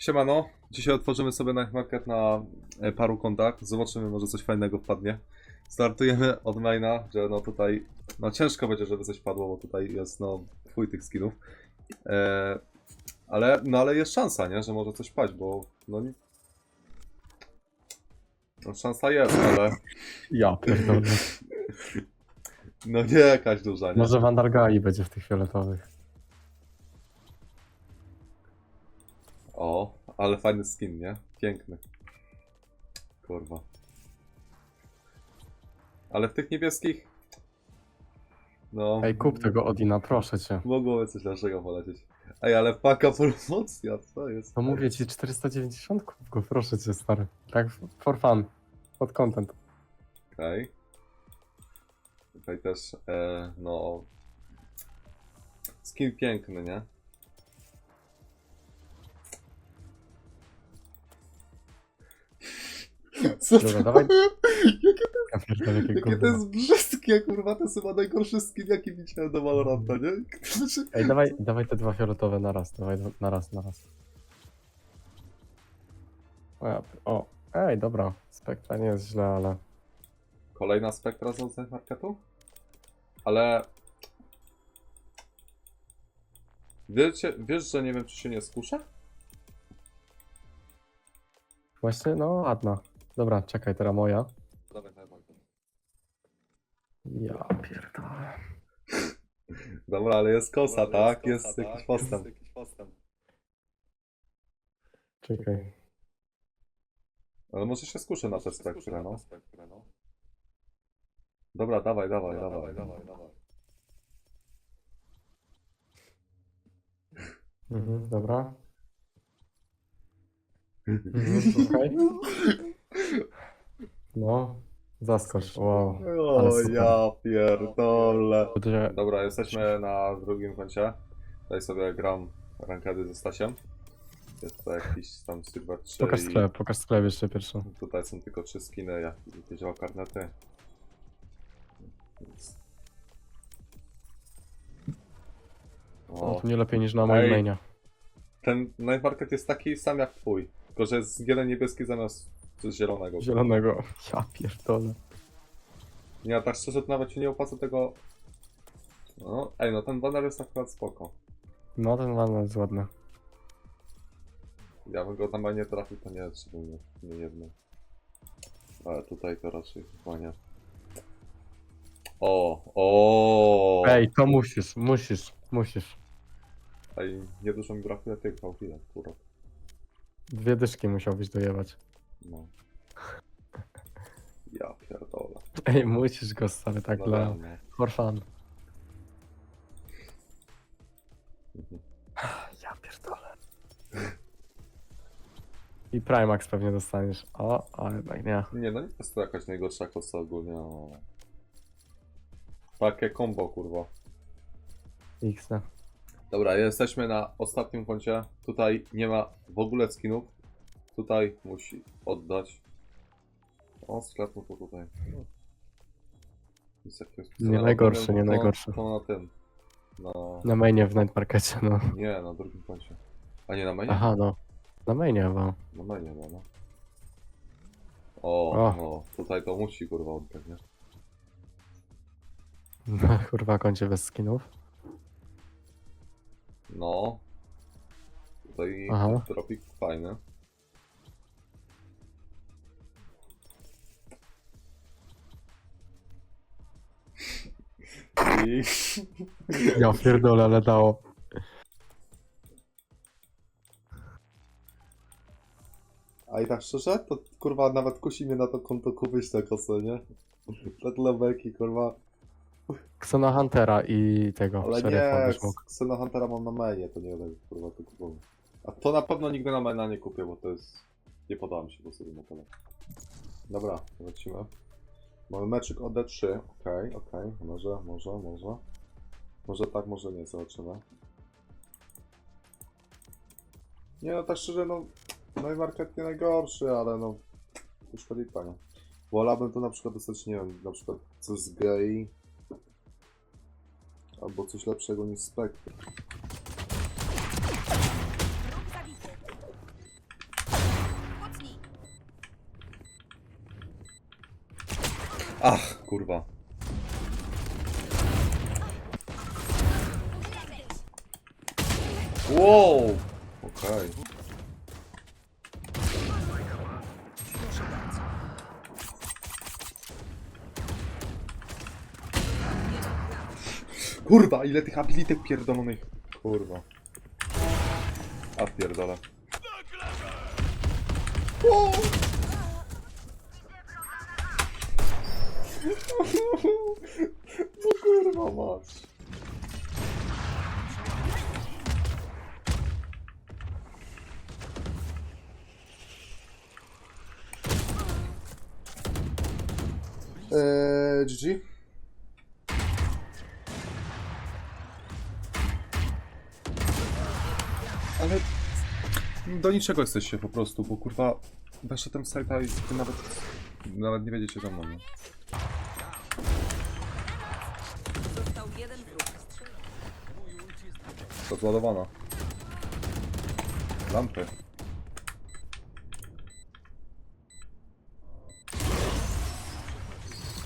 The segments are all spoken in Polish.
Siemano, dzisiaj otworzymy sobie Night Market na e, paru kontach, zobaczymy może coś fajnego wpadnie. Startujemy od maina, że no tutaj, no ciężko będzie, żeby coś padło, bo tutaj jest no chuj tych skinów. E, ale, no ale jest szansa, nie, że może coś paść, bo no nie... No szansa jest, ale Ja pierdolę. no nie jakaś duża, nie? Może Vandargai będzie w tych fioletowych. O, ale fajny skin, nie? Piękny. Kurwa. Ale w tych niebieskich... No... Ej, kup tego Odina, proszę cię. Mogłoby coś lepszego polecieć. Ej, ale paka promocja, co jest? To mówię ci 490 kup go, proszę cię stary. Tak for fun. Pod content. Okej. Tutaj też, e, no... Skin piękny, nie? Co Dobra, dawaj. Jakie, Ja pierdolę, jakie jakie to gówno. jest brzydkie, kurwa, to jest chyba najgorszy skin, jaki widziałem do Valoranta, nie? Znaczy, Ej, dawaj, dawaj te dwa fioletowe na raz, dawaj dwa- na raz, na raz. O, ja, o, ej, dobra. Spektra nie jest źle, ale... Kolejna spektra z Night Marketu? Ale... Wiecie, wiesz, że nie wiem, czy się nie skuszę? Właśnie, no ładna. Dobra, czekaj, teraz moja. Dawaj, dawaj. Ja pierdolę. Dobra, ale jest kosa, tak? Jest jakiś postęp. Czekaj. Ale może się skuszę na tę spektrę, no. Dobra, dawaj, dawaj, dawaj. Mhm, dobra. Mhm, okej. No, zaskocz, wow. Ale O, super. ja pierdolę. Dobra, jesteśmy na drugim koncie. Tutaj sobie gram rankedy ze Stasiem. Jest tutaj jakiś tam Silver 3 Pokaż i sklep, pokaż sklep jeszcze pierwszy. tutaj są tylko trzy skiny, jak jakieś dwa karnety. Więc- O, O, to nie lepiej niż na moim Ej. mainie. ten Night Market jest taki sam jak twój, tylko że jest jeden niebieski zamiast zielonego. Zielonego. Ja pierdolę. Nie, a tak szczerze to nawet się nie opłaca tego... No, ej, no ten banner jest akurat spoko. No ten van jest ładny. Ja bym go tam nie trafił, to nie szczególnie nie jedno. Ale tutaj to raczej chyba nie. O, o. Ej, to musisz, musisz, musisz. Ej, niedużo mi brakuje tych chwilę, kurwa. Dwie dyszki musiałbyś dojebać. No. Ja pierdolę. Ej, musisz go stary tak No, dla... no, no. For fun. Mhm. Ja pierdolę. I Primax pewnie dostaniesz. O, ale jednak nie. Nie, no nie jest to jakaś najgorsza kosa ogólnie. O. Takie combo, kurwa. X. Dobra, jesteśmy na ostatnim koncie. Tutaj nie ma w ogóle skinów. Tutaj musi oddać. O, sklep no to tutaj. No. Nic takiego Nie specjalnego. To- nie to- najgorszy. To na tym. Na... Na mainie w Night Markecie, no. Nie, na drugim koncie. A nie na mainie? Aha, no. Na mainie chyba. Na mainie, no. no. O, O. no, tutaj to musi kurwa oddać, nie? Na kurwa koncie bez skinów. No. Tutaj Aha. tropik fajny. I... Ja pierdolę, ale dało. A i tak szczerze, to kurwa nawet kusi mnie na to konto kupić tę kosę, nie? Te tyle beki, kurwa. Xona Huntera i tego. Ale szeryfa nie. Xena Huntera mam na mainie, to nie będę kurwa to kupował. A to na pewno nigdy na maina nie kupię, bo to jest... Nie podoba mi się po sobie na tyle. Dobra, lecimy. Mamy meczyk od D3, okej, okej, może, może, może. Może tak, może nie, zobaczymy. Nie no, tak szczerze, no... No i market nie najgorszy, ale no... Już lipa, nie? Wolałbym to na przykład dostać, nie wiem, na przykład coś z gei. Albo coś lepszego niż Spectre. Ach, kurwa. Wow! Okej. Kurwa, ile tych abilitek pierdolonych. Kurwa. A pierdolę. Wow! No kurwa mać. Eee, GG? Ale do niczego jesteście po prostu, bo kurwa weszedłem z sajta i nawet, nawet nie wiedziecie ze mną. Nie? Został jeden wróg. Rozładowana. Lampy.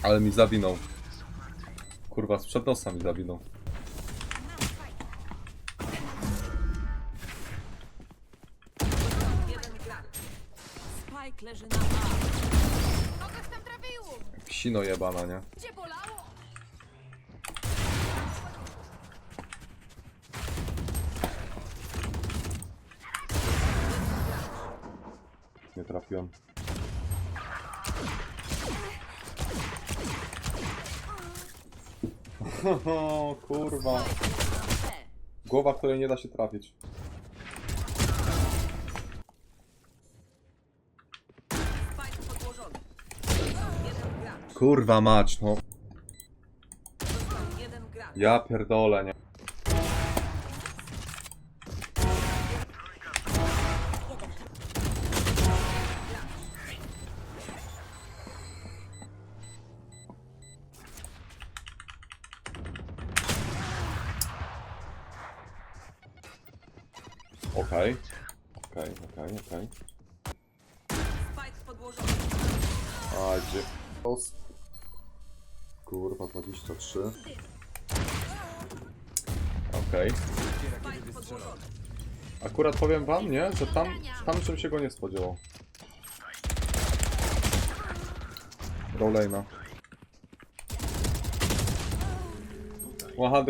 Ale mi zawinął. Kurwa, sprzed nosa mi zawinął. Psino jebana, nie? Cię bolało? Nie trafiłem. kurwa. Głowa, której nie da się trafić. Spike podłożony. Jeden gracz. Kurwa mać, no. Ja pierdolę, nie. Okej. Okej, okej, okej. Spike podłożony. A gdzie? Kurwa, 23. Okej. Akurat powiem wam, nie? Że tam, tam czym się go nie spodziewał. Rowlejna.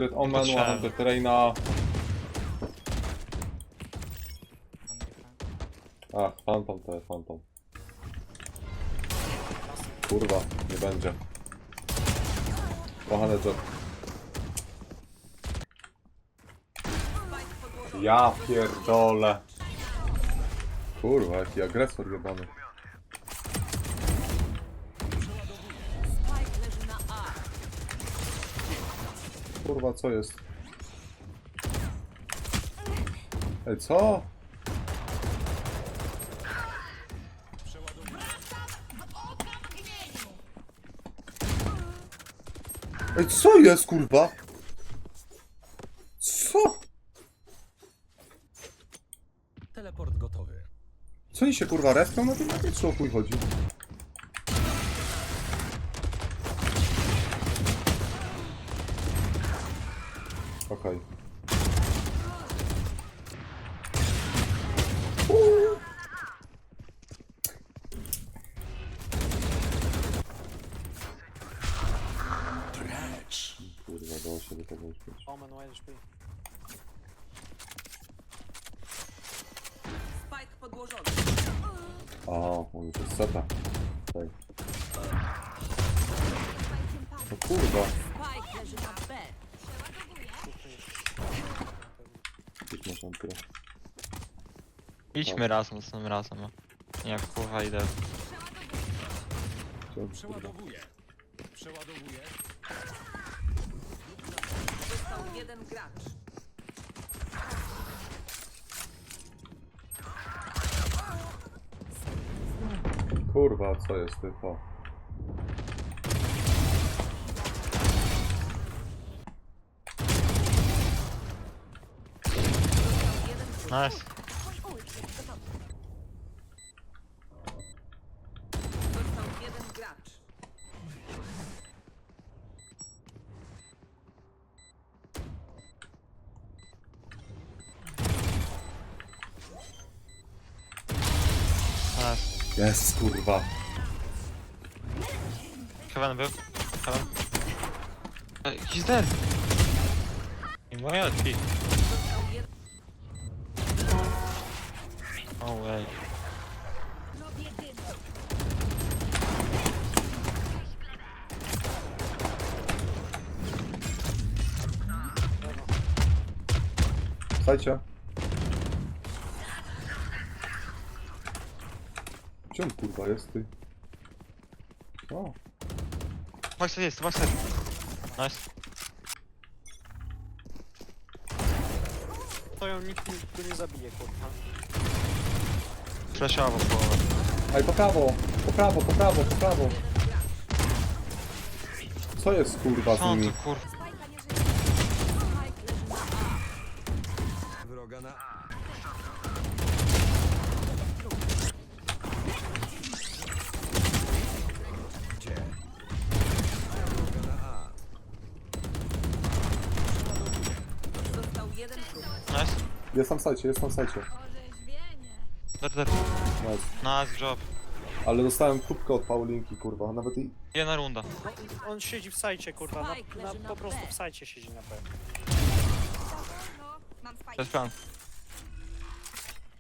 100 Omen, 100 Reina. Ach, Phantom to jest Phantom. Kurwa, nie będzie. 100 Jet. Spike podłożony. Ja pierdolę. Kurwa, jaki agresor jebany. Kurwa, co jest? Ej, co? Ej, co jest, kurwa? Co? Teleport gotowy. Co oni się, kurwa, respią na tym mapie? Co chuj chodzi? Okej. Uuu. Precz! Kurwa, dało się do tego uśpieć. Omen Wild śpi. Spike podłożony. A, on to jest seta. Okej. O kurwa. Spike leży na B. Już masz. Idźmy razem z tym razem. Jak kurwa idę. Przeładowuję. Przeładowuję. Został jeden gracz. Kurwa, co jest typo? Nice. Jest, kurwa. Heaven był. Heaven. Ej, He's dead. I moja LP. Oh way. Słuchajcie. Gdzie on kurwa jest, ty? O, Backside jest, backside. Nice. To ją nikt go nie zabije, kurwa. Flashowo połowę. Ej, po prawo, po prawo, po prawo, po prawo. Co jest kurwa z Co nimi? tu kurwa? Jest tam w sajcie, jest tam w sajcie. Dead. Nice. Nice job. Ale dostałem kubkę od Paulinki, kurwa, nawet i... Jedna runda. No, on siedzi w sajcie, kurwa. Na, na, po prostu w sajcie siedzi na pewno. Plan.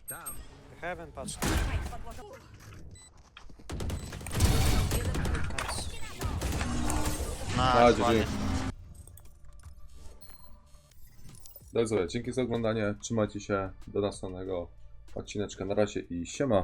Tam. Heaven, patrz. Nice. Nice, ładnie. dzięki. Dobrze, dzięki za oglądanie, trzymajcie się, do następnego odcineczka, na razie i siema.